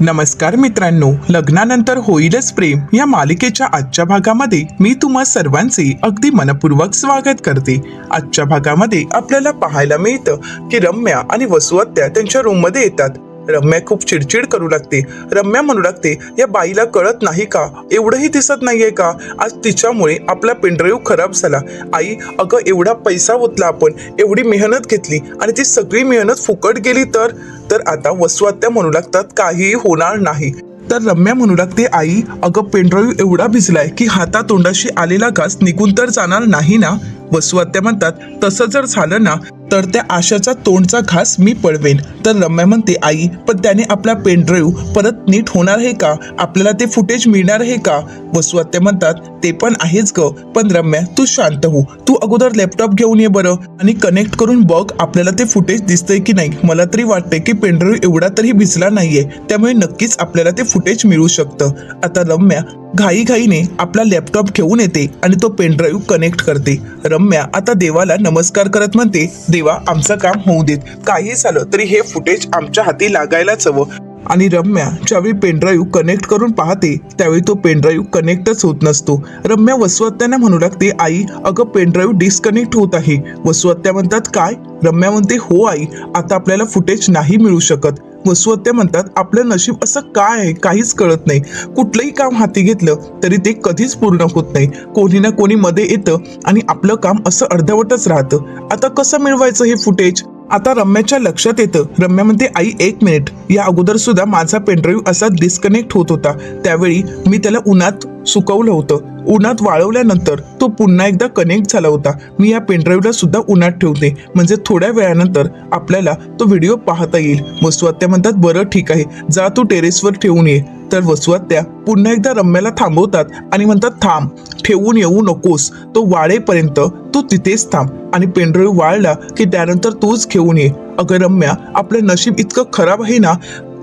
नमस्कार मित्रांनो लग्नानंतर होईलच प्रेम या मालिकेच्या आजच्या भागामध्ये मी तुम्हा सर्वांचे अगदी मनपूर्वक स्वागत करते. आजच्या भागामध्ये आपल्याला पाहायला मिळतं की रम्या आणि वसुहत्या त्यांच्या रूममध्ये येतात. रम्या खूप चिडचिड करू लागते. रम्या म्हणू लागते या बाईला कळत नाही का? एवढंही दिसत नाहीये का? आज तिच्यामुळे आपला पेनड्राईव्ह खराब झाला. आई अगं एवढा पैसा ओतला आपण एवढी मेहनत घेतली आणि ती सगळी मेहनत फुकट गेली तर? तर आता वसुआत्या म्हणू लागतात काहीही होणार नाही. तर रम्या म्हणू लागते आई अगं पेनड्राईव्ह एवढा भिजलाय की हातातोंडाशी आलेला घास निघून तर जाणार नाही ना? वसुआत्या म्हणतात तसं जर झालं ना तर त्या आशाचा तोंडचा घास मी पळवेन. तर रम्या म्हणते आई पण त्याने आपला पेनड्राईव्ह परत नीट होणार आहे का? आपल्याला ते फुटेज मिळणार आहे का? वसुहत्या म्हणतात ते पण आहेच ग. पण रम्या तू शांत हो. तू अगोदर लॅपटॉप घेऊन ये बरं आणि कनेक्ट करून बघ आपल्याला ते फुटेज दिसतंय की नाही. मला तरी वाटतंय की पेनड्राईव्ह एवढा तरी भिजला नाहीये. त्यामुळे नक्कीच आपल्याला ते फुटेज मिळू शकतं. आता रम्या घाईघाईने आपला लॅपटॉप घेऊन येते आणि तो पेनड्राईव्ह कनेक्ट करते. रम्या आता देवाला नमस्कार करत म्हणते देवा आमचं काम होऊ देत. काही झालं तरी हे फुटेज आमच्या हाती लागायलाच हवं. आणि रम्या ज्यावेळी पेनड्राईव्ह कनेक्ट करून पाहते त्यावेळी तो पेनड्राईव्ह कनेक्टच होत नसतो. रम्या वसुहत्यांना म्हणू लागते आई अगं पेनड्राईव्ह डिस्कनेक्ट होत आहे. वसुहत्या म्हणतात काय? रम्या म्हणते हो आई आता आपल्याला फुटेज नाही मिळू शकत. वसुहत्या म्हणतात आपलं नशीब असं काय आहे काहीच कळत नाही. कुठलंही काम हाती घेतलं तरी ते कधीच पूर्ण होत नाही. कोणी ना कोणी मध्ये येतं आणि आपलं काम असं अर्धवटच राहतं. आता कसं मिळवायचं हे फुटेज आता रम्याच्या लक्षात येतं. रम्या म्हणते आई एक मिनिट. या अगोदर सुद्धा माझा पेनड्राईव्ह असा डिस्कनेक्ट होत होता. त्यावेळी मी त्याला उन्हात सुकवलं होतं. उन्हात वाळवल्यानंतर तो पुन्हा एकदा कनेक्ट झाला होता. मी या पेनड्राईव्हला सुद्धा उन्हात ठेवते. म्हणजे थोड्या वेळानंतर आपल्याला तो व्हिडिओ पाहता येईल. वसुहत्या म्हणतात बरं ठीक आहे. जा तू टेरेसवर ठेवून ये. तर वसुहत्या पुन्हा एकदा रम्याला थांबवतात आणि म्हणतात थांब ठेवून येऊ नकोस. तो वाळेपर्यंत तू तिथेच थांब. आणि पेनड्राईव्ह वाळला की त्यानंतर तूच घेऊन ये. अगं रम्या आपलं नशीब इतकं खराब आहे ना?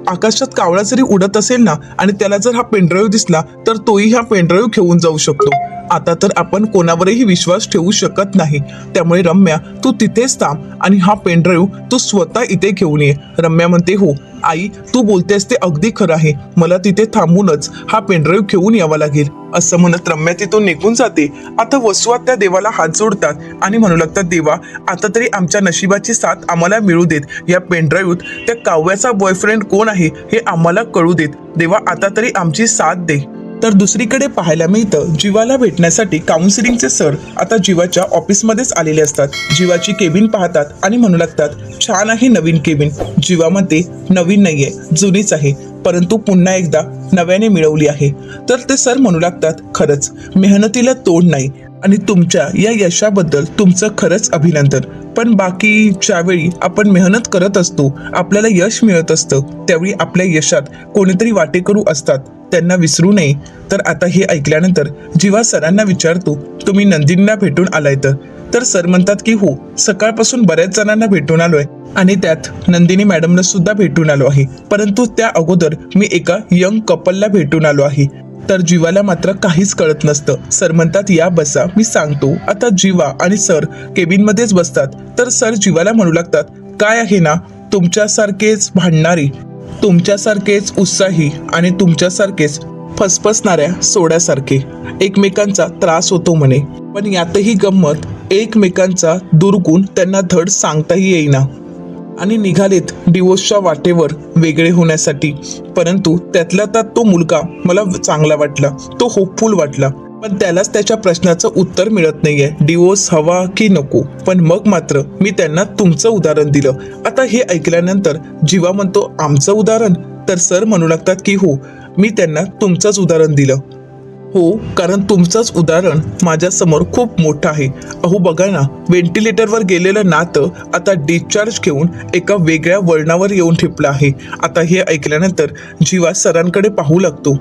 आकाशात कावळा जरी उडत असेल ना आणि त्याला जर हा पेनड्राईव्ह दिसला तर तोही हा पेनड्राईव्ह घेऊन जाऊ शकतो. आता तर आपण कोणावरही विश्वास ठेवू शकत नाही. त्यामुळे रम्या तू तिथेच थांब आणि हा पेनड्राईव्ह तू स्वतः इथे घेऊन ये. रम्या म्हणते हो आई तू बोलतेस ते अगदी खरं आहे. मला तिथे थांबूनच हा पेनड्राईव्ह घेऊन यावा लागेल. असं म्हणत रम्या तिथून निघून जाते. आता वसुवात त्या देवाला हात जोडतात आणि म्हणू लागतात देवा आता तरी आमच्या नशिबाची साथ आम्हाला मिळू देत. या पेनड्राईव्हत त्या काव्याचा बॉयफ्रेंड कोण आहे हे आम्हाला कळू देत. देवा आता तरी आमची साथ दे. तर दुसरीकडे पाहायला मिळतं जीवाला भेटण्यासाठी काउन्सिलिंगचे सर आता जीवाच्या ऑफिसमध्येच आलेले असतात. जीवाची केबिन पाहतात आणि म्हणू लागतात छान आहे नवीन केबिन जीवामध्ये नवीन नाहीये जुनीच आहे. परंतु पुन्हा एकदा नव्याने मिळवली आहे. तर ते सर म्हणू लागतात खरंच मेहनतीला तोड नाही. आणि तुमच्या या यशाबद्दल तुमचं खरंच अभिनंदन. पण बाकीच्या वेळी आपण मेहनत करत असतो आपल्याला यश मिळत असतं त्यावेळी आपल्या यशात कोणीतरी वाटेकरू असतात त्यांना विसरू नये. तर आता हे ऐकल्यानंतर जेव्हा सरांना विचारतो तुम्ही नंदिनीला भेटून आलाय तर? तर सर म्हणतात की हो सकाळपासून बऱ्याच जणांना भेटून आलोय आणि त्यात नंदिनी मॅडमला सुद्धा भेटून आलो आहे. परंतु त्या अगोदर मी एका यंग कपलला भेटून आलो आहे. तर जीवाला मात्र काहीच कळत नसतं. सर म्हणतात या बसा मी सांगतो. आता जीवा आणि सर केबिनमध्येच बसतात. तर सर जीवाला म्हणू लागतात काय आहे ना तुमच्यासारखेच भांडणारी तुमच्यासारखेच उत्साही आणि तुमच्यासारखेच फसफसणाऱ्या सोड्यासारखे. एकमेकांचा त्रास होतो म्हणे. पण यातही गंमत एकमेकांचा दुर्गुण त्यांना धड सांगताही येईना. आणि निघालेत डिवोर्सच्या वाटेवर वेगळे होण्यासाठी. परंतु त्यातला त्यात तो मुलगा मला चांगला वाटला तो होपफुल वाटला. पण त्यालाच त्याच्या प्रश्नाचं उत्तर मिळत नाहीये. डिवोर्स हवा की नको? पण मग मात्र मी त्यांना तुमचं उदाहरण दिलं. आता हे ऐकल्यानंतर जीवा म्हणतो आमचं उदाहरण? तर सर म्हणू लागतात की हो मी त्यांना तुमचंच उदाहरण दिलं. हो कारण तुमचंच उदाहरण माझ्यासमोर खूप मोठं आहे. अहो बघा ना व्हेंटिलेटरवर गेलेलं नातं आता डिस्चार्ज घेऊन एका वेगळ्या वळणावर येऊन ठेपलं आहे. आता हे ऐकल्यानंतर जीवा सरांकडे पाहू लागतो.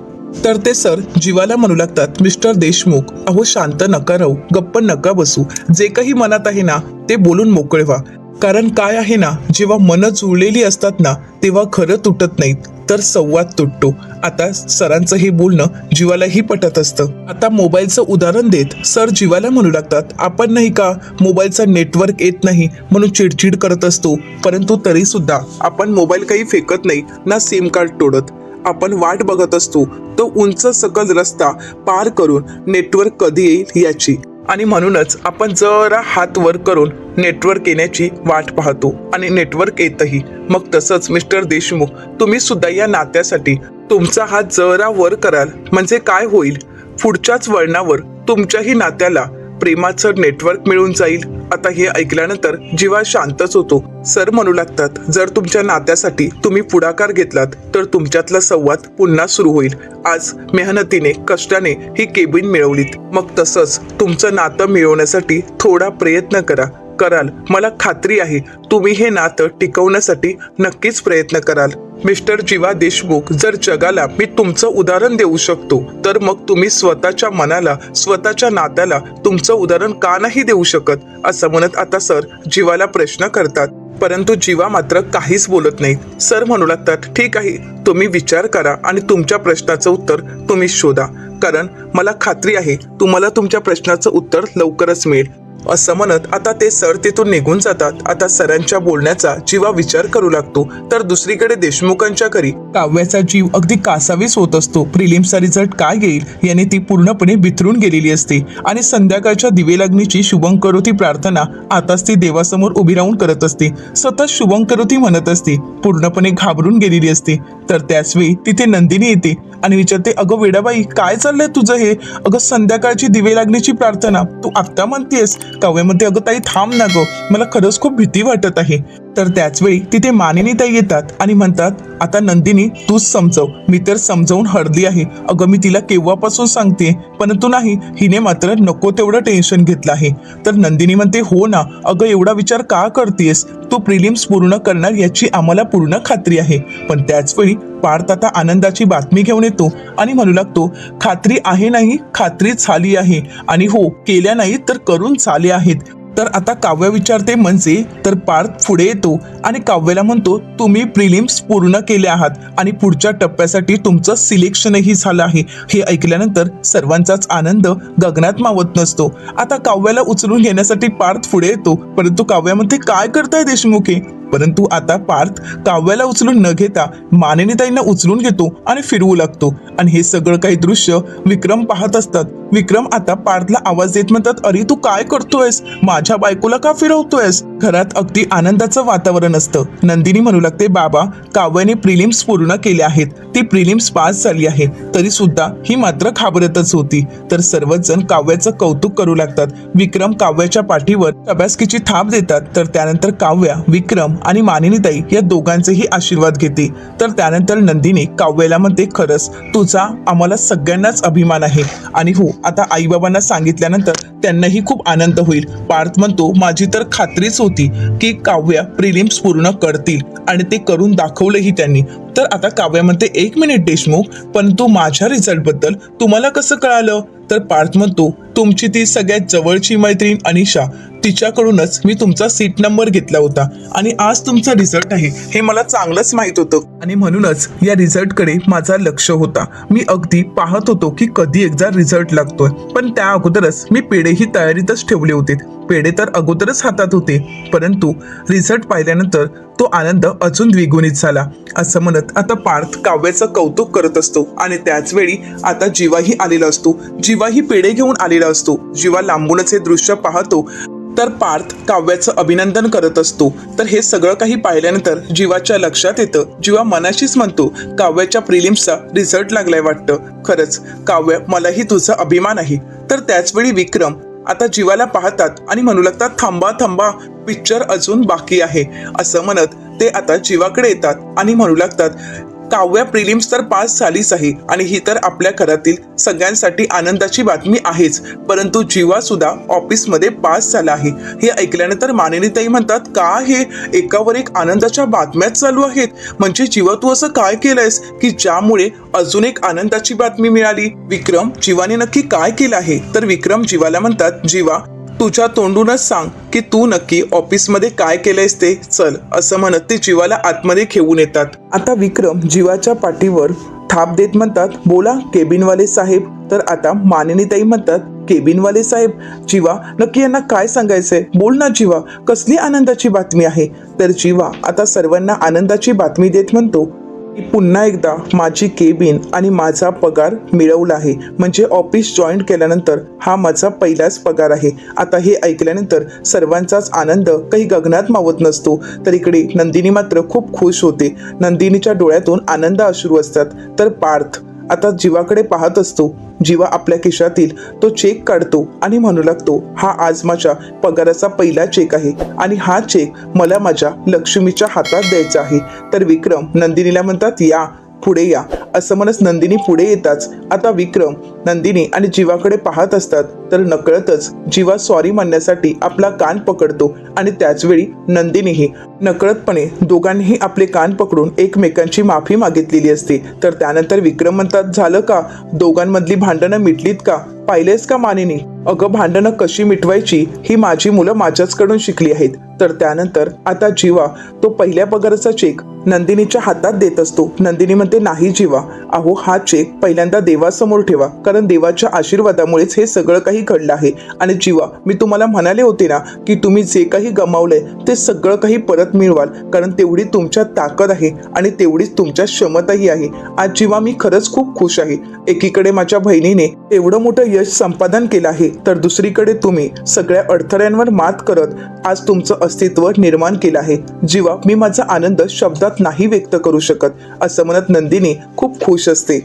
तर ते सर जीवाला म्हणू लागतात मिस्टर देशमुख अहो शांत नका राहू गप्प नका बसू. जे काही मनात आहे ना ते बोलून मोकळे व्हा. कारण काय आहे ना जेव्हा मनं जुळलेली असतात ना तेव्हा खरं तुटत नाहीत. तर संवाद तुटतो. आता सरांचं हे बोलणं जीवालाही पटत असतं. आता मोबाईलचं उदाहरण देत सर जीवाला म्हणू लागतात आपण नाही का? मोबाईलचा नेटवर्क येत नाही म्हणून चिडचिड करत असतो. परंतु तरी सुद्धा आपण मोबाईल काही फेकत नाही ना सिम कार्ड तोडत. आपण वाट बघत असतो. तो उंच सकल रस्ता पार करून नेटवर्क कधी येईल याची. आणि म्हणूनच आपण जरा हात वर करून नेटवर्क येण्याची वाट पाहतो. आणि नेटवर्क येतही. मग तसंच मिस्टर देशमुख तुम्ही सुद्धा या नात्यासाठी तुमचा हात जरा वर कराल. म्हणजे काय होईल? पुढच्याच वळणावर तुमच्याही नात्याला प्रेमाचं नेटवर्क मिळून जाईल. आता हे ऐकल्यानंतर जीवा शांतच होतो. सर म्हणू लागतात जर तुमच्या नात्यासाठी तुम्ही पुढाकार घेतलात तर तुमच्यातला संवाद पुन्हा सुरू होईल. आज मेहनतीने कष्टाने ही केबिन मिळवलीत. मग तसंच तुमचं नातं मिळवण्यासाठी थोडा प्रयत्न करा. कराल. मला खात्री आहे तुम्ही हे नातं टिकवण्यासाठी नक्कीच प्रयत्न कराल. मिस्टर जीवा देशमुख जर जगाला मी तुमचं उदाहरण देऊ शकतो तर मग तुम्ही स्वतःच्या मनाला स्वतःच्या नात्याला तुमचं उदाहरण का नाही देऊ शकत? असं म्हणत आता सर जीवाला प्रश्न करतात. परंतु जीवा मात्र काहीच बोलत नाही. सर म्हणू लागतात ठीक आहे तुम्ही विचार करा आणि तुमच्या प्रश्नाचं उत्तर तुम्ही शोधा. कारण मला खात्री आहे तुम्हाला तुमच्या प्रश्नाचं उत्तर लवकरच मिळेल. असं म्हणत आता ते सर तिथून निघून जातात. आता सरांच्या बोलण्याचा जीवा विचार करू लागतो. तर दुसरीकडे देशमुखांच्या घरी काव्याचा जीव अगदी कासावीस होत असतो. प्रिलिम्सचा रिझल्ट काय येईल याने ती पूर्णपणे बिथरून गेलेली असते. आणि संध्याकाळच्या दिवेलाग्नीची शुभंकरोती प्रार्थना आताच ती देवासमोर उभी राहून करत असते. सतत शुभंकरोती म्हणत असते. पूर्णपणे घाबरून गेलेली असते. तर त्याचवेळी तिथे नंदिनी येते आणि विचारते अगं वेडाबाई काय चाललंय तुझं हे? अगं संध्याकाळची दिवे लागण्याची प्रार्थना. तू आत्ता म्हणतेस. काव्यामध्ये अगं ताई थांब ना गं. मला खरंच खूप भीती वाटत आहे. तर त्याचवेळी तिथे मानिनी ताई येतात आणि म्हणतात आता नंदिनी तूच समजव. मी तर समजावून हरली आहे. अगं मी तिला केव्हापासून सांगते परंतु नाही. हिने मात्र नको तेवढं टेन्शन घेतलं आहे. तर नंदिनी म्हणते हो ना. अगं एवढा विचार का करतेस तू प्रिलिम्स पूर्ण करणार याची आम्हाला पूर्ण खात्री आहे. पण त्याचवेळी पार्थ आता आनंदाची बातमी घेऊन येतो आणि म्हणू लागतो खात्री आहे नाही खात्री झाली आहे. आणि हो केल्या नाही तर करून झाले आहेत. तर आता काव्य विचारते म्हणजे तर पार्थ पुढे येतो आणि काव्याला म्हणतो तुम्ही प्रिलिम्स पूर्ण केले आहात आणि पुढच्या टप्प्यासाठी तुमचं सिलेक्शनही झालं आहे. हे ऐकल्यानंतर सर्वांचाच आनंद गगनात मावत नसतो. आता काव्याला उचलून घेण्यासाठी पार्थ पुढे येतो. परंतु काव्यामध्ये काय करताय देशमुखे? परंतु आता पार्थ काव्याला उचलून न घेता मानिनीताईंना उचलून घेतो आणि फिरवू लागतो. आणि हे सगळं काही दृश्य विक्रम पाहत असतात. विक्रम आता पार्थला आवाज देत म्हणतात अरे तू काय करतोयस? माझ्या बायकोला का फिरवतोयस? घरात अगदी आनंदाचं वातावरण असतं. नंदिनी म्हणू लागते बाबा काव्याने प्रिलिम्स पूर्ण केले आहेत. ती प्रिलिम्स पास झाली आहे. तरी सुद्धा ही मात्र घाबरतच होती. तर सर्वच जण काव्याचं कौतुक करू लागतात. विक्रम काव्याच्या पाठीवर अभ्यासकीची थाप देतात. तर त्यानंतर काव्या विक्रम आणि मानिनीताई या दोघांचेही आशीर्वाद घेते. तर त्यानंतर नंदिनी काव्याला म्हणते खरंच तुझा आम्हाला सगळ्यांनाच अभिमान आहे. आणि हो आता आईबाबांना सांगितल्यानंतर त्यांनाही खूप आनंद होईल. पार्थ म्हणतो माझी तर खात्रीच होती की काव्या प्रिलिम्स पूर्ण करतील आणि ते करून दाखवलंही त्यांनी. तर आता काव्या म्हणते एक मिनिट देशमुख पण तू माझ्या रिझल्टबद्दल तुम्हाला कसं कळालं? तर पार्थ म्हणतो तुमची ती सगळ्यात जवळची मैत्रीण अनिशा. तिच्याकडूनच मी तुमचा सीट नंबर घेतला होता आणि आज तुमचा रिझल्ट आहे हे मला चांगलंच माहीत होतं. आणि म्हणूनच या रिझल्टकडे माझा लक्ष होता. मी अगदी पाहत होतो की कधी एकदा रिझल्ट लागतोय. पण त्या अगोदरच मी पेढेही तयारीतच ठेवले होते. पेढे तर अगोदरच हातात होते. परंतु रिझल्ट पाहिल्यानंतर तो आनंद अजून द्विगुणित झाला. असं म्हणत आता पार्थ काव्याचं कौतुक करत असतो. आणि त्याच वेळी आता जीवाही आलेला असतो. जीवाही पेढे घेऊन आलेला असतो. जीवा लांबूनच हे दृश्य पाहतो. तर पार्थ काव्याचं अभिनंदन करत असतो. तर हे सगळं काही पाहिल्यानंतर जीवाच्या लक्षात येतं. जीवा मनाशीच म्हणतो काव्याच्या प्रिलिम्सचा रिझल्ट लागलाय वाटतं. खरंच काव्य मलाही तुझा अभिमान आहे. तर त्याचवेळी विक्रम आता जीवाला पाहतात आणि म्हणू लागतात थांबा थांबा पिक्चर अजून बाकी आहे. असं म्हणत ते आता जीवाकडे येतात आणि म्हणू लागतात काव्या प्रिलिम्स तर पास झालीच आहे आणि ही तर आपल्या घरातील सगळ्यांसाठी आनंदाची बातमी आहेच. परंतु जीवा सुद्धा ऑफिसमध्ये पास झाला आहे. हे ऐकल्यानंतर मानिनीताई म्हणतात का हे एकावर एक आनंदाच्या बातम्याच चालू आहेत? म्हणजे जीवा तू असं काय केलंयस की ज्यामुळे अजून एक आनंदाची बातमी मिळाली? विक्रम जीवाने नक्की काय केलं आहे? तर विक्रम जीवाला म्हणतात जीवा तुझ्या तोंडूनच सांग की तू नक्की ऑफिसमध्ये काय केलंयस ते चल असं म्हणत ते जीवाला आतमध्ये घेऊन येतात. आता विक्रम जीवाच्या पाठीवर थाप देत म्हणतात बोला केबिनवाले साहेब. तर आता मानिनीताई म्हणतात केबिनवाले साहेब जीवा नक्की यांना काय सांगायचंय? बोल ना जीवा कसली आनंदाची बातमी आहे? तर जीवा आता सर्वांना आनंदाची बातमी देत म्हणतो मी पुन्हा एकदा माझी केबिन आणि माझा पगार मिळवला आहे. म्हणजे ऑफिस जॉईन केल्यानंतर हा माझा पहिलाच पगार आहे. आता हे ऐकल्यानंतर सर्वांचाच आनंद काही गगनात मावत नसतो. तर इकडे नंदिनी मात्र खूप खुश होते. नंदिनीच्या डोळ्यातून आनंद अश्रू असतात. तर पार्थ आता जीवाकडे पाहत असतो. जीवा आपल्या खिशातील तो चेक काढतो आणि म्हणू लागतो हा आज माझ्या पगाराचा पहिला चेक आहे आणि हा चेक मला माझ्या लक्ष्मीच्या हातात द्यायचा आहे. तर विक्रम नंदिनीला म्हणतात या पुढे या. असं म्हणत नंदिनी पुढे येताच आता विक्रम नंदिनी आणि जीवाकडे पाहत असतात तर नकळतच जीवा सॉरी म्हणण्यासाठी आपला कान पकडतो आणि त्याचवेळी नंदिनीही नकळतपणे दोघांनीही आपले कान पकडून एकमेकांची माफी मागितलेली असते. तर त्यानंतर विक्रम म्हणतात झालं का? दोघांमधली भांडणं मिटलीत का? पाहिलेस का मानिनी? अगं भांडणं कशी मिटवायची? ही माझी मुलं माझ्याचकडून शिकली आहेत. तर त्यानंतर आता जीवा तो पहिल्या पगाराचा चेक नंदिनीच्या हातात देत असतो. नंदिनी म्हणते नाही जीवा. अहो हा चेक पहिल्यांदा देवासमोर ठेवा. कारण देवाच्या आशीर्वादामुळेच हे सगळं काही घडलं आहे. आणि जीवा मी तुम्हाला म्हणाले होते ना की तुम्ही जे काही गमावलंय ते सगळं काही परत मिळवाल. कारण तेवढी तुमच्या ताकद आहे आणि तेवढीच तुमच्या क्षमताही आहे. आज जीवा मी खरंच खूप खुश आहे. एकीकडे माझ्या बहिणीने एवढं मोठं यश संपादन केलं आहे तर दुसरीकडे तुम्ही सगळ्या अडथळ्यांवर मात करत आज तुमचं अस्तित्व निर्माण केलं आहे. जीवा मी माझा आनंद शब्दात नाही व्यक्त करू शकत असं म्हणत नंदिनी खूप खुश असते.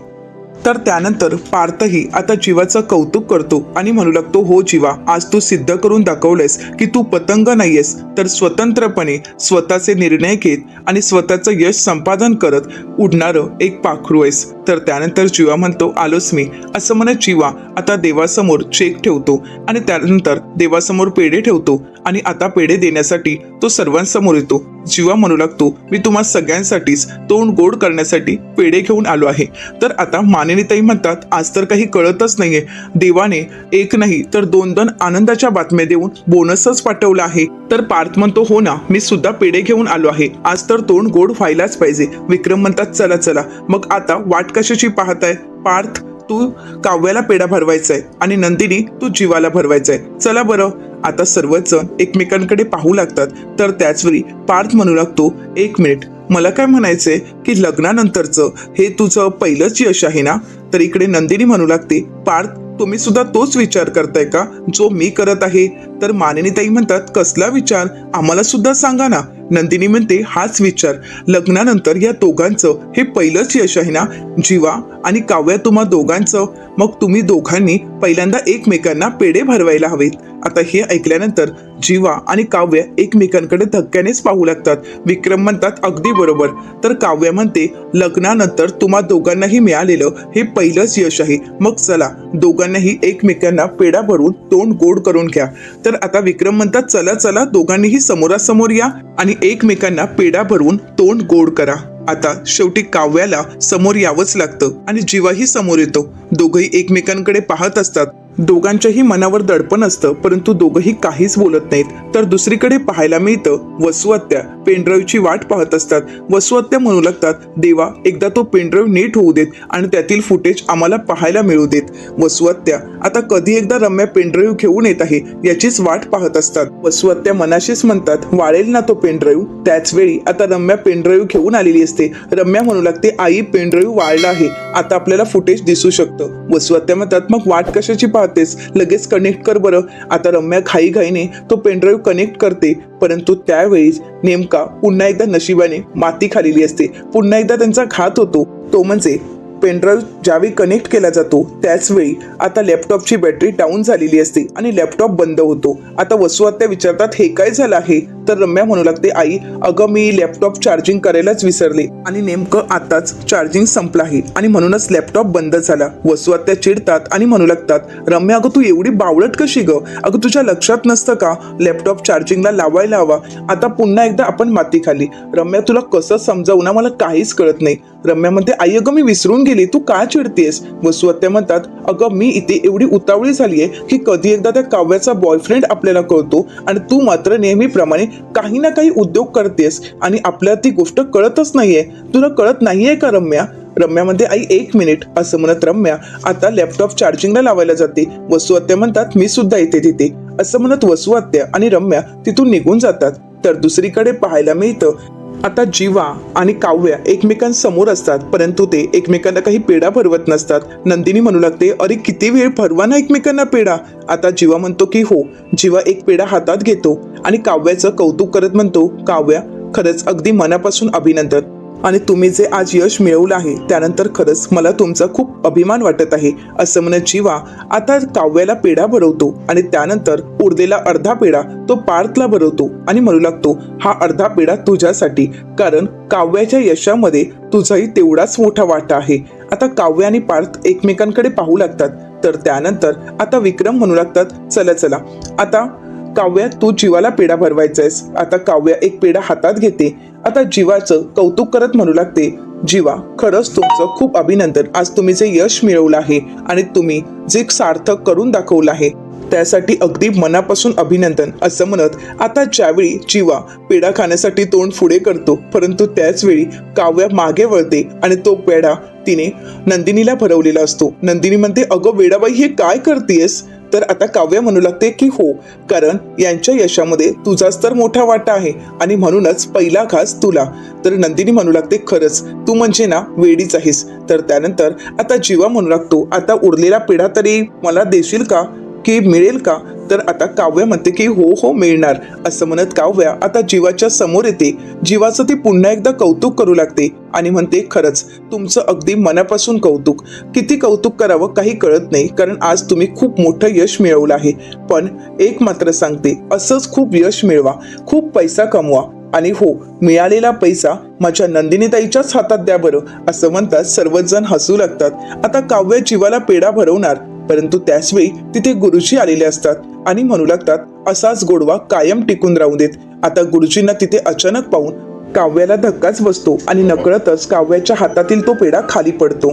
तर त्यानंतर पार्थही आता जीवाचं कौतुक करतो आणि म्हणू लागतो हो जीवा आज तू सिद्ध करून दाखवलेस की तू पतंग नाहीयेस तर स्वतंत्रपणे स्वतःचे निर्णय घेत आणि स्वतःचं यश संपादन करत उडणारं एक पाखरू आहेस. तर त्यानंतर जीवा म्हणतो आलोच मी असं म्हणत जीवा आता देवासमोर चेक ठेवतो आणि त्यानंतर देवासमोर पेढे ठेवतो आणि आता पेढे देण्यासाठी तो सर्वांसमोर येतो. जीवा म्हणू लागतो. मी तुम्हा सगळ्यांसाठीच तोंड गोड करण्यासाठी पेढे घेऊन आलो आहे. तर आता मानिनीताई म्हणतात आज तर काही कळतच नाहीये. देवाने एक नाही तर दोन दोन आनंदाच्या बातम्या देऊन बोनसच पाठवला आहे. तर पार्थ म्हणतो हो ना मी सुद्धा पेढे घेऊन आलो आहे. आज तर तोंड गोड व्हायलाच पाहिजे. विक्रम म्हणतात चला चला. मग आता वाट कशाची पाहताय? पार्थ तू काव्याला पेढा भरवायचा आहे आणि नंदिनी तू जीवाला भरवायचा आहे चला बरं. आता सर्वच जण एकमेकांकडे पाहू लागतात. तर त्याचवेळी पार्थ म्हणू लागतो एक मिनिट मला काय म्हणायचंय की लग्नानंतरचं हे तुझं पहिलंच यश आहे ना? तर इकडे नंदिनी म्हणू लागते पार्थ तुम्ही सुद्धा तोच विचार करताय का? जो मी करत आहे. तर मानिनीताई म्हणतात कसला विचार? आम्हाला सुद्धा सांगा ना. नंदिनी म्हणते हाच विचार. लग्नानंतर या दोघांचं हे पहिलंच यश आहे ना? जीवा आणि काव्या तुम्हा दोघांचं. मग तुम्ही दोघांनी पहिल्यांदा एकमेकांना पेढे भरवायला हवेत. आता हे ऐकल्यानंतर जीवा आणि काव्य एकमेकांकडे धक्क्यानेच पाहू लागतात. विक्रम म्हणतात अगदी बरोबर. तर काव्य म्हणते लग्नानंतर तुम्हा दोघांनाही मिळालेलं हे पहिलंच यश आहे. मग चला दोघांनाही एकमेकांना पेढा भरून तोंड गोड करून घ्या. तर आता विक्रम म्हणतात चला चला दोघांनीही समोरासमोर या. आणि एकमेकांना पेढा भरून तोंड गोड करा. आता शेवटी काव्याला समोर यावंच लागतं आणि जीवाही समोर येतो. दोघंही एकमेकांकडे पाहत असतात. दोघांच्याही मनावर दडपण असतं परंतु दोघंही काहीच बोलत नाहीत. तर दुसरीकडे पाहायला मिळतं वसुहत्या पेनड्राईव्हची वाट पाहत असतात. वसुहत्या म्हणू लागतात देवा एकदा तो पेनड्राईव्ह नीट होऊ देत आणि त्यातील फुटेज आम्हाला पाहायला मिळू देत. वसुहत्या आता कधी एकदा रम्या पेनड्राईव्ह घेऊन येत आहे? याचीच वाट पाहत असतात. वसुहत्या मनाशीच म्हणतात वाळेल ना तो पेनड्राईव्ह त्याच वेळी आता रम्या पेनड्राईव्ह घेऊन आलेली असते. रम्या म्हणू लागते आई पेनड्राईव्ह वाळला आहे. आता आपल्याला फुटेज दिसू शकतं. वसुहत्या म्हणतात मग वाट कशाची पाहत? पाहतेस लगेच कनेक्ट कर बरं. आता रम्या घाई घाईने तो पेनड्राईव्ह कनेक्ट करते परंतु त्यावेळीच नेमका पुन्हा एकदा नशिबाने माती खालेली असते. पुन्हा एकदा त्यांचा घात होतो. तो म्हणजे पेनड्राईव्ह ज्यावेळी कनेक्ट केला जातो त्याचवेळी आता लॅपटॉपची बॅटरी डाऊन झालेली असते आणि लॅपटॉप बंद होतो. आता वसुहत्या विचारतात हे काय झालं आहे? तर रम्या म्हणू लागते आई अगं मी लॅपटॉप चार्जिंग करायलाच विसरले आणि नेमकं आताच चार्जिंग संपलं आहे आणि म्हणूनच लॅपटॉप बंद झाला. वसुहत्या चिडतात आणि म्हणू लागतात रम्या अगं तू एवढी बावळट कशी ग? अगं तुझ्या लक्षात नसतं का? लॅपटॉप चार्जिंगला लावायला हवा. आता पुन्हा एकदा आपण माती खाली रम्या तुला कसं समजावू ना? मला काहीच कळत नाही. रम्या म्हणते आई अगं मी विसरून गेली. तू का चिडतेस वसुहत्या म्हणतात अगं मी इथे एवढी उतावळी झालीये की कधी एकदा त्या काव्याचा बॉयफ्रेंड आपल्याला कळतो आणि तू मात्र नेहमीप्रमाणे काही ना काही उद्योग करतेस आणि आपल्याला ती गोष्ट कळतच नाहीये. तुला कळत नाहीये का रम्या? रम्या म्हणते आई एक मिनिट असं म्हणत रम्या आता लॅपटॉप चार्जिंगला लावायला जाते. वसुहत्या म्हणतात मी सुद्धा येते तिथे असं म्हणत वसुहत्या आणि रम्या तिथून निघून जातात. तर दुसरीकडे पाहायला मिळतं आता जीवा आणि काव्या एकमेकांसमोर असतात परंतु ते एकमेकांना काही पेढा भरवत नसतात. नंदिनी म्हणू लागते अरे किती वेळ भरवा ना एकमेकांना पेढा. आता जीवा म्हणतो की हो. जीवा एक पेढा हातात घेतो आणि काव्याचं कौतुक करत म्हणतो काव्या खरंच अगदी मनापासून अभिनंदन. आणि तुम्ही जे आज यश मिळवलं आहे त्यानंतर खरंच मला तुमचा खूप अभिमान वाटत आहे असं म्हणत जीवा आता काव्याला पेढा भरवतो आणि त्यानंतर उरलेला अर्धा पेढा तो पार्थला भरवतो आणि म्हणू लागतो हा अर्धा पेढा तुझ्यासाठी कारण काव्याच्या यशामध्ये तुझाही तेवढाच मोठा वाटा आहे. आता काव्य आणि पार्थ एकमेकांकडे पाहू लागतात तर त्यानंतर आता विक्रम म्हणू लागतात चला चला आता काव्या तू जीवाला पेढा भरवायचा आता काव्या एक पेढा हातात घेते. आता जीवाचं कौतुक करत म्हणू लागते. जीवा खरंच तुमचं खूप अभिनंदन. आज तुम्ही जे यश मिळवलं आहे आणि तुम्ही जे सार्थक करून दाखवलं आहे त्यासाठी अगदी मनापासून अभिनंदन. असं म्हणत आता ज्यावेळी जीवा पेढा खाण्यासाठी तोंड पुढे करतो परंतु त्याच वेळी काव्या मागे वळते आणि तो पेढा तिने नंदिनीला भरवलेला असतो. नंदिनी म्हणते अगं वेडाबाई हे काय करतेस तर आता काव्य म्हणू लागते की हो कारण यांच्या यशामध्ये तुझाच तर मोठा वाटा आहे आणि म्हणूनच पहिला घास तुला. तर नंदिनी म्हणू लागते खरंच तू म्हणजे ना वेडीच आहेस. तर त्यानंतर आता जीवा म्हणू लागतो आता उरलेला पिढा तरी मला देशील का? की मिळेल का? तर आता काव्य म्हणते की हो हो मिळणार. असं म्हणत काव्या आता जीवाच्या समोर येते. जीवाचं ती पुन्हा एकदा कौतुक करू लागते. आणि म्हणते खरंच तुमचं अगदी मनापासून कौतुक. किती कौतुक करावं काही कळत नाही कारण आज तुम्ही खूप मोठं यश मिळवलं आहे. पण एक मात्र सांगते असंच खूप यश मिळवा. खूप पैसा कमवा. आणि हो मिळालेला पैसा माझ्या नंदिनीताईच्याच हातात द्या बरं असं म्हणतात. सर्वच जण हसू लागतात. आता काव्य जीवाला पेढा भरवणार. परंतु त्याचवेळी तिथे गुरुजी आलेले असतात आणि म्हणू लागतात असाच गोडवा कायम टिकून राहू देत. आता गुरुजींना तिथे अचानक पाहून काव्याला धक्काच बसतो आणि नकळतच काव्याच्या हातातील तो पेढा खाली पडतो.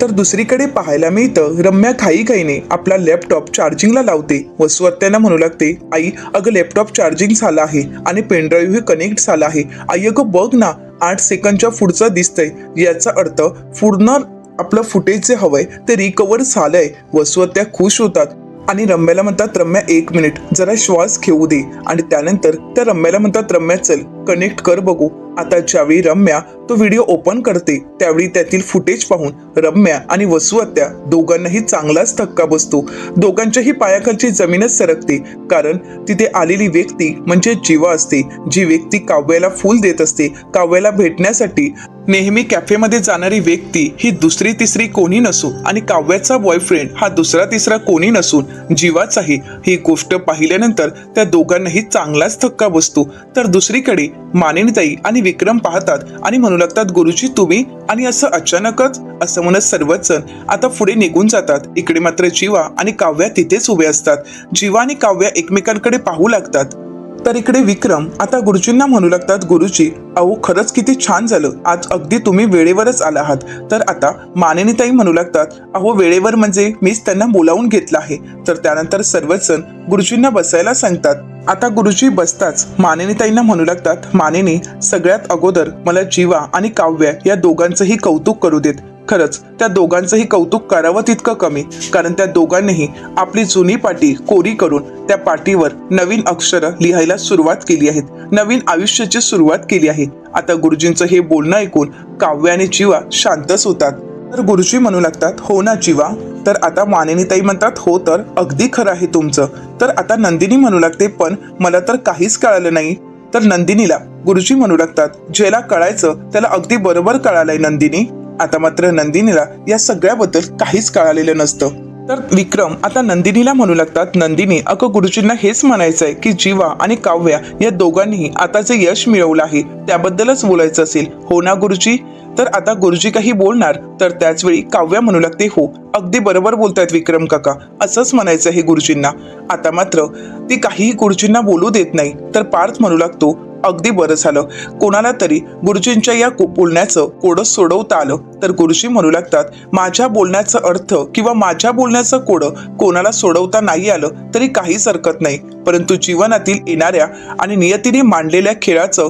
तर दुसरीकडे पाहायला मिळतं रम्या घाई घाईने आपला लॅपटॉप चार्जिंगला लावते. वसुवर्त्यांना म्हणू लागते आई अगं लॅपटॉप चार्जिंग झाला आहे आणि पेनड्राईव्ह कनेक्ट झाला आहे. आई अगं बघ ना आठ सेकंडच्या पुढचं दिसतंय. याचा अर्थ पूर्ण आपलं फुटेज जे हवंय ते रिकवर झालंय. त्या खुश होतात आणि रम्याला म्हणतात रम्या एक मिनिट जरा श्वास घेऊ दे. आणि त्यानंतर त्या रम्याला म्हणतात रम्या चल. कनेक्ट कर बघू. आता ज्यावेळी रम्या तो व्हिडिओ ओपन करते त्यावेळी त्यातील फुटेज पाहून रम्या आणि वसुहत्या दोघांनाही चांगलाच धक्का बसतो. दोघांच्याही पायाखालची जमीनच सरकते कारण तिथे आलेली व्यक्ती म्हणजे जीवा असते जी व्यक्ती काव्याला फूल देत असते काव्याला भेटण्यासाठी. नेहमी कॅफेमध्ये जाणारी व्यक्ती ही दुसरी तिसरी कोणी नसून आणि काव्याचा बॉयफ्रेंड हा दुसरा तिसरा कोणी नसून जीवाच आहे. ही गोष्ट पाहिल्यानंतर त्या दोघांनाही चांगलाच धक्का बसतो. तर दुसरीकडे मानिनीताई आणि विक्रम पाहतात आणि म्हणू लागतात गुरुजी तुम्ही आणि असं अचानकच? असं म्हणत सर्वच जण आता पुढे निघून जातात. इकडे मात्र जीवा आणि काव्या तिथेच उभे असतात. जीवा आणि काव्या एकमेकांकडे पाहू लागतात. तर इकडे विक्रम आता गुरुजींना म्हणू लागतात गुरुजी अहो खरंच किती छान झालं. आज अगदी तुम्ही वेळेवरच आला आहात. तर आता मानिनीताई म्हणू लागतात अहो वेळेवर म्हणजे मीच त्यांना बोलावून घेतलं आहे. तर त्यानंतर सर्वजण गुरुजींना बसायला सांगतात. आता गुरुजी बसताच मानिनीताईंना म्हणू लागतात मानिनी सगळ्यात अगोदर मला जीवा आणि काव्य या दोघांचंही कौतुक करू देत. खरंच त्या दोघांचंही कौतुक करावं तितकं कमी कारण त्या दोघांनीही आपली जुनी पाटी कोरी करून त्या पाटीवर नवीन अक्षरं लिहायला सुरुवात केली आहेत. नवीन आयुष्याची सुरुवात केली आहे. आता गुरुजींचं हे बोलणं ऐकून काव्य आणि जीवा शांतच होतात. तर गुरुजी म्हणू लागतात हो ना जीवा तर आता मानिनीताई म्हणतात हो तर अगदी खरं आहे तुमचं. तर आता नंदिनी म्हणू लागते पण मला तर काहीच कळालं नाही. तर नंदिनीला गुरुजी म्हणू लागतात ज्याला कळायचं त्याला अगदी बरोबर कळालंय नंदिनी. आता मात्र नंदिनीला या सगळ्याबद्दल काहीच कळालेलं नसतं. तर विक्रम आता नंदिनीला म्हणू लागतात नंदिनी अगं गुरुजींना हेच म्हणायचं आहे की जीवा आणि काव्या या दोघांनीही आता जे यश मिळवलं आहे त्याबद्दलच बोलायचं असेल. हो ना गुरुजी? तर आता गुरुजी काही बोलणार तर त्याचवेळी काव्या म्हणू लागते हो अगदी बरोबर बोलतायत विक्रम काका. असंच म्हणायचं आहे गुरुजींना. आता मात्र ती काहीही गुरुजींना बोलू देत नाही. तर पार्थ म्हणू लागतो अगदी बरं झालं. कोणाला तरी गुरुजींच्या या को- बोलण्याचं कोडं सोडवता आलं तर गुरुजी म्हणू लागतात माझ्या बोलण्याचा अर्थ किंवा माझ्या बोलण्याचं कोडं कोणाला सोडवता नाही आलं तरी काहीच हरकत नाही. परंतु जीवनातील येणाऱ्या आणि नियतीने मांडलेल्या खेळाचं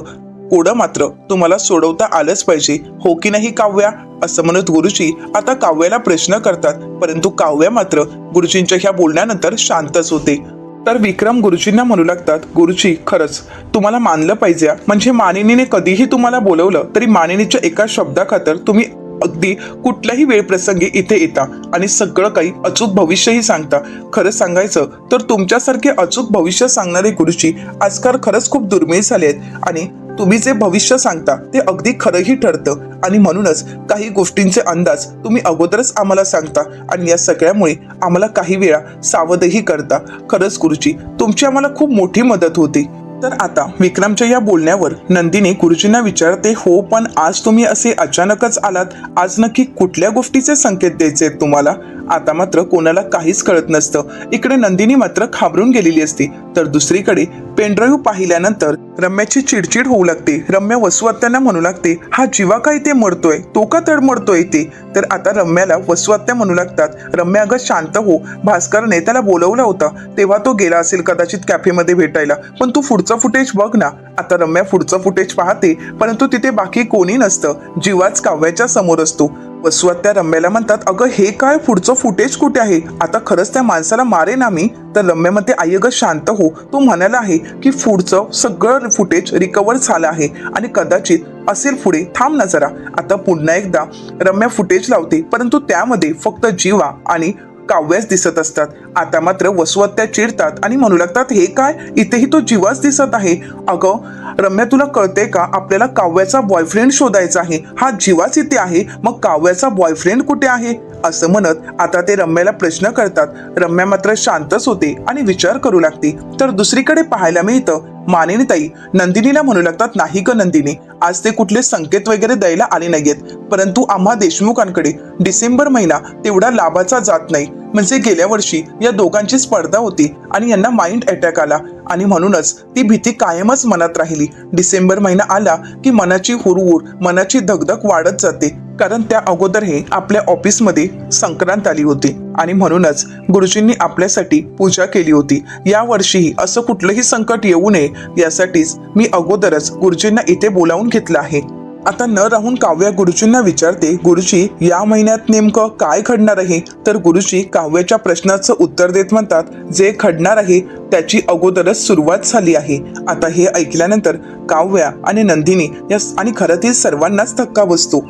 कोडं मात्र तुम्हाला सोडवता आलंच पाहिजे. हो की नाही काव्या? असं म्हणत गुरुजी आता काव्याला प्रश्न करतात. परंतु काव्या मात्र गुरुजींच्या ह्या बोलण्यानंतर शांतच होते. तर विक्रम गुरुजींना म्हणू लागतात गुरुजी खरंच तुम्हाला मानलं पाहिजे म्हणजे मानिनीने कधीही तुम्हाला बोलवलं तरी मानिनीच्या एका शब्दाखातर तुम्ही अगदी कुठल्याही वेळ प्रसंगी इथे येता आणि सगळं काही अचूक भविष्यही सांगता. खरं सांगायचं तर तुमच्यासारखे अचूक भविष्य सांगणारे गुरुजी आजकाल खरंच खूप दुर्मिळ झाले आहेत आणि तुम्ही जे भविष्य सांगता ते अगदी खरंही ठरतं. आणि म्हणूनच काही गोष्टींचे अंदाज तुम्ही अगोदरच आम्हाला सांगता आणि या सगळ्यामुळे आम्हाला काही वेळा सावधही करता. खरंच गुरुजी तुमची आम्हाला खूप मोठी मदत होती. तर आता विक्रमच्या या बोलण्यावर नंदिनी गुरुजींना विचारते हो पण आज तुम्ही असे अचानकच आलात. आज नक्की कुठल्या गोष्टीचे संकेत द्यायचे आहेत तुम्हाला? आता मात्र कोणाला काहीच कळत नसतं. इकडे नंदिनी मात्र घाबरून गेलेली असते. तर दुसरीकडे पेनड्राईव्ह पाहिल्यानंतर रम्याची चिडचिड होऊ लागते. रम्या वसुआत्यांना म्हणू लागते हा जीवा काय ते मरतोय? तो का तडमडतोय ते तर आता रम्याला वसुआत्या म्हणू लागतात रम्या अगं शांत हो. भास्करने त्याला बोलवला होता. तेव्हा तो गेला असेल कदाचित कॅफेमध्ये भेटायला. पण तू पुढचं फुटेज बघ ना. आता रम्या पुढचं फुटेज पाहते परंतु तिथे बाकी कोणी नसतं. जीवाच काव्याच्या समोर असतो. वसुआत्या रम्याला म्हणतात अगं हे काय? पुढचं फुटेज कुठे आहे? आता खरंच त्या माणसाला मारे ना मी तर रम्यामध्ये आई अगं शांत हो. तो म्हणाला आहे की पुढचं सगळं फुटेज रिकवर झालं आहे. आणि कदाचित असेल पुढे थांब ना जरा. आता पुन्हा एकदा रम्या फुटेज लावते. परंतु त्यामध्ये फक्त जीवा आणि काव्याच दिसत असतात. आता मात्र वसुहत्या चिडतात आणि म्हणू लागतात हे काय? इथेही तो जीवाच दिसत आहे. अगं रम्या तुला कळते का? आपल्याला काव्याचा बॉयफ्रेंड शोधायचा आहे. हा जीवाच इथे आहे. मग काव्याचा बॉयफ्रेंड कुठे आहे? असं म्हणत आता ते रम्याला प्रश्न करतात. रम्या मात्र शांतच होते आणि विचार करू लागते. तर दुसरीकडे पाहायला मिळतं मानिनी ताई नंदिनीला म्हणू लागतात नाही ग नंदिनी आज ते कुठले संकेत वगैरे द्यायला आले नाहीयेत. परंतु आम्हा देशमुखांकडे डिसेंबर महिना तेवढा लाभाचा जात नाही. म्हणजे गेल्या वर्षी या दोघांची स्पर्धा होती आणि यांना माइंड अटॅक आला. आणि म्हणूनच ती भीती कायमच मनात राहिली. डिसेंबर महिना आला की मनाची हुरहुर मनाची धगधग वाढत जाते. कारण त्या अगोदर हे आपल्या ऑफिसमध्ये संक्रांत आली होती. आणि म्हणूनच गुरुजींनी आपल्यासाठी पूजा केली होती. या वर्षीही असं कुठलंही संकट येऊ नये यासाठीच मी अगोदरच गुरुजींना इथे बोलावून घेतलं आहे. आता न राहून काव्या गुरुजींना विचारते गुरुजी या महिन्यात नेमकं काय घडणार आहे? तर गुरुजी काव्याच्या प्रश्नाचं उत्तर देत म्हणतात जे घडणार आहे त्याची अगोदरच सुरुवात झाली आहे. आता हे ऐकल्यानंतर काव्या आणि नंदिनी या आणि खरं सर्वांनाच धक्का बसतो.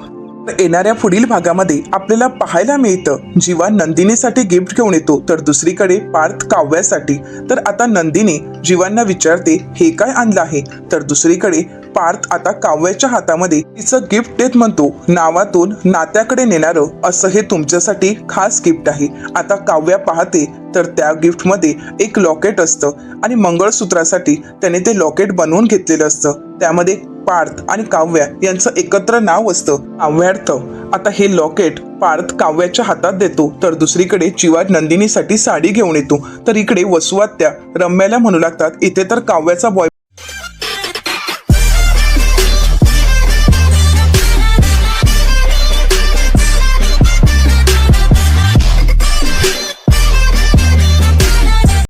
येणाऱ्या पुढील भागामध्ये आपल्याला पाहायला मिळतं. जीवा नंदिनीसाठी गिफ्ट घेऊन येतो तर दुसरीकडे पार्थ काव्यासाठी. तर आता नंदिनी जीवांना विचारते हे काय आणलं आहे? तर दुसरीकडे पार्थ आता काव्याच्या हातामध्ये तिचं गिफ्ट देत म्हणतो. नावातून नात्याकडे नेणारं असं हे तुमच्यासाठी खास गिफ्ट आहे. आता काव्या पाहते तर त्या गिफ्टमध्ये एक लॉकेट असतं आणि मंगळसूत्रासाठी त्याने ते लॉकेट बनवून घेतलेलं असतं. त्यामध्ये पार्थ आणि काव्या यांचं एकत्र नाव असतं. काव्यार्थ आता हे लॉकेट पार्थ काव्याच्या हातात देतो तर दुसरीकडे चिवा नंदिनीसाठी साडी घेऊन येतो. तर इकडे वसुवात्या रम्याला म्हणू लागतात इथे तर काव्याचा बॉय